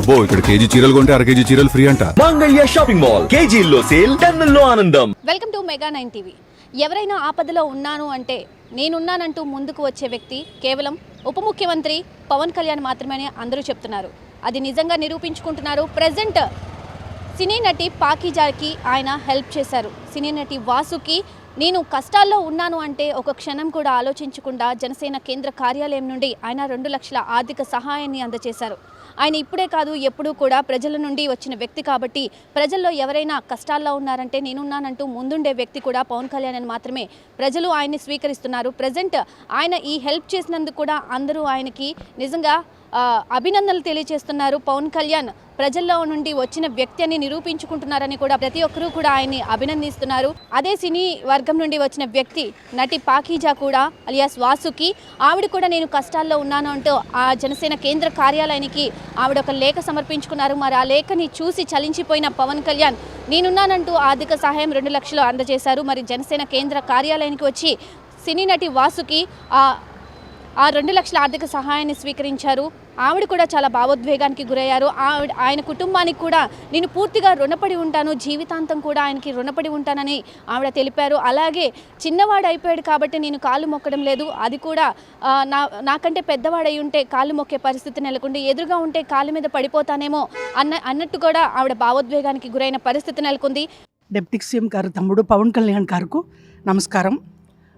అబ్బో ఇక్కడ కేజీ చీరలు కొంటే అర కేజీ చీరలు ఫ్రీ అంట. Mangalya shopping mall. కేజీల్లో సేల్ టన్నుల్లో ఆనందం. Welcome to mega nine TV. ఎవరైనా ఆపదలో ఉన్నాను అంటే నేనున్నానంటూ ముందుకు వచ్చే వ్యక్తి కేవలం ఉప ముఖ్యమంత్రి పవన్ కళ్యాణ్ మాత్రమే అని అందరూ చెప్తున్నారు. అది నిజంగా నిరూపించుకుంటున్నారు ప్రజెంట్ సినీ నటి పాకిజాకి ఆయన హెల్ప్ చేశారు. సినీ నటి వాసుకి నేను కష్టాల్లో ఉన్నాను అంటే ఒక క్షణం కూడా ఆలోచించకుండా జనసేన కేంద్ర కార్యాలయం నుండి ఆయన రెండు లక్షల ఆర్థిక సహాయాన్ని అందజేశారు. ఆయన ఇప్పుడే కాదు ఎప్పుడూ కూడా ప్రజల నుండి వచ్చిన వ్యక్తి కాబట్టి ప్రజల్లో ఎవరైనా కష్టాల్లో ఉన్నారంటే నేనున్నానంటూ ముందుండే వ్యక్తి కూడా పవన్ కళ్యాణ్ అని మాత్రమే ప్రజలు ఆయన్ని స్వీకరిస్తున్నారు. ప్రజెంట్ ఆయన ఈ హెల్ప్ చేసినందుకు కూడా అందరూ ఆయనకి నిజంగా అభినందనలు తెలియజేస్తున్నారు పవన్ కళ్యాణ్ ప్రజల్లో నుండి వచ్చిన వ్యక్తి అని నిరూపించుకుంటున్నారని కూడా ప్రతి ఒక్కరూ కూడా ఆయన్ని అభినందిస్తున్నారు. అదే సినీ వర్గం నుండి వచ్చిన వ్యక్తి నటి పాకీజా కూడా అలియాస్ వాసుకి ఆవిడ కూడా నేను కష్టాల్లో ఉన్నాను అంటూ ఆ జనసేన కేంద్ర కార్యాలయానికి ఆవిడ ఒక లేఖ సమర్పించుకున్నారు. మరి ఆ లేఖని చూసి చలించిపోయిన పవన్ కళ్యాణ్ నేనున్నానంటూ ఆర్థిక సహాయం రెండు లక్షలు అందజేశారు. మరి జనసేన కేంద్ర కార్యాలయానికి వచ్చి సినీ నటి వాసుకి ఆ రెండు లక్షల ఆర్థిక సహాయాన్ని స్వీకరించారు. ఆవిడ కూడా చాలా భావోద్వేగానికి గురయ్యారు. ఆవిడ ఆయన కుటుంబానికి కూడా నేను పూర్తిగా రుణపడి ఉంటాను జీవితాంతం కూడా ఆయనకి రుణపడి ఉంటానని ఆవిడ తెలిపారు. అలాగే చిన్నవాడు అయిపోయాడు కాబట్టి నేను కాళ్ళు మొక్కడం లేదు. అది కూడా నా నాకంటే పెద్దవాడై ఉంటే కాళ్ళు మొక్కే పరిస్థితి నెలకొండి ఎదురుగా ఉంటే కాళ్ళ మీద పడిపోతానేమో అన్న అన్నట్టు కూడా ఆవిడ భావోద్వేగానికి గురైన పరిస్థితి నెలకొంది. డిప్యూటీ సీఎం గారు తమ్ముడు పవన్ కళ్యాణ్ గారుకు నమస్కారం.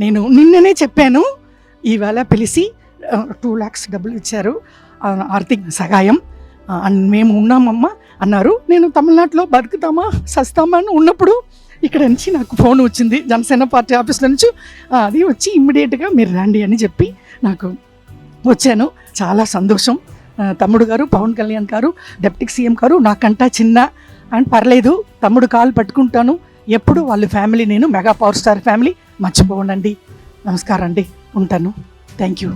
నేను నిన్ననే చెప్పాను. ఈవేళ పిలిచి టూ ల్యాక్స్ డబ్బులు ఇచ్చారు. ఆర్థిక సహాయం. అండ్ మేము ఉన్నామమ్మా అన్నారు. నేను తమిళనాడులో బతుకుతామా సస్తామా అని ఉన్నప్పుడు ఇక్కడ నుంచి నాకు ఫోన్ వచ్చింది. జనసేన పార్టీ ఆఫీస్ నుంచి అది వచ్చి ఇమ్మీడియట్గా మీరు రండి అని చెప్పి నాకు వచ్చాను. చాలా సంతోషం. తమ్ముడు గారు పవన్ కళ్యాణ్ గారు డెప్యూటీ సీఎం గారు నాకంటా చిన్న అండ్ పర్లేదు తమ్ముడు కాలు పట్టుకుంటాను. ఎప్పుడు వాళ్ళ ఫ్యామిలీ నేను మెగా పవర్ స్టార్ ఫ్యామిలీ. మర్చిపోనండి నమస్కారం అండి ఉంటాను. Thank you